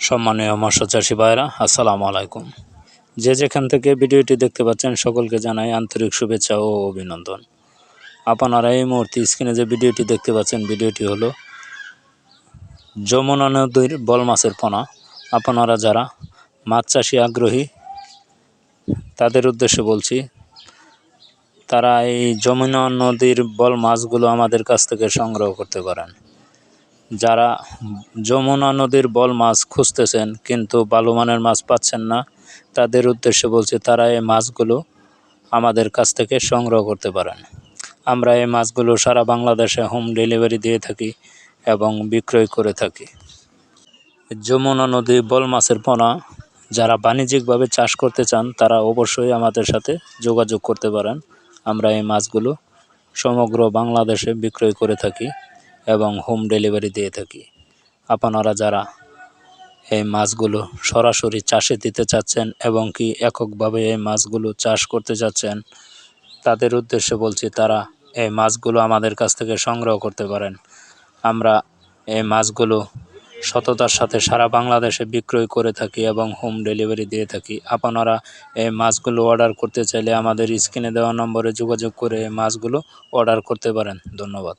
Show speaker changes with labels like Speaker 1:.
Speaker 1: সম্মানীয় মৎস্য চাষি ভাইরা আসসালামু আলাইকুম। যে যেখান থেকে ভিডিওটি দেখতে পাচ্ছেন, সকলকে জানাই আন্তরিক শুভেচ্ছা ও অভিনন্দন। আপনারা এই মুহূর্তে স্ক্রিনে যে ভিডিওটি দেখতে পাচ্ছেন, ভিডিওটি হলো যমুনা নদীর বল মাছের পোনা। আপনারা যারা মাছ চাষি আগ্রহী, তাদের উদ্দেশ্যে বলছি, তারা এই যমুনা নদীর বল মাছগুলো আমাদের কাছ থেকে সংগ্রহ করতে পারেন। যারা যমুনা নদীর বল মাছ খুঁজতেছেন কিন্তু ভালো মানের মাছ পাচ্ছেন না, তাদের উদ্দেশ্যে বলছি তারা এই মাছগুলো আমাদের কাছ থেকে সংগ্রহ করতে পারেন। আমরা এই মাছগুলো সারা বাংলাদেশে হোম ডেলিভারি দিয়ে থাকি এবং বিক্রয় করে থাকি। যমুনা নদী বল মাছের পোনা যারা বাণিজ্যিকভাবে চাষ করতে চান, তারা অবশ্যই আমাদের সাথে যোগাযোগ করতে পারেন। আমরা এই মাছগুলো সমগ্র বাংলাদেশে বিক্রয় করে থাকি। এবং হোম ডেলিভারি দিয়ে থাকি। আপনারা যারা এই মাছগুলো সরাসরি চাষে দিতে চাচ্ছেন এবং কি এককভাবে এই মাছগুলো চাষ করতে চাচ্ছেন, তাদের উদ্দেশ্যে বলছি তারা এই মাছগুলো আমাদের কাছ থেকে সংগ্রহ করতে পারেন। আমরা এই মাছগুলো সততার সাথে সারা বাংলাদেশে বিক্রয় করে থাকি এবং হোম ডেলিভারি দিয়ে থাকি। আপনারা এই মাছগুলো অর্ডার করতে চাইলে আমাদের স্ক্রিনে দেওয়া নম্বরে যোগাযোগ করে এই মাছগুলো অর্ডার করতে পারেন। ধন্যবাদ।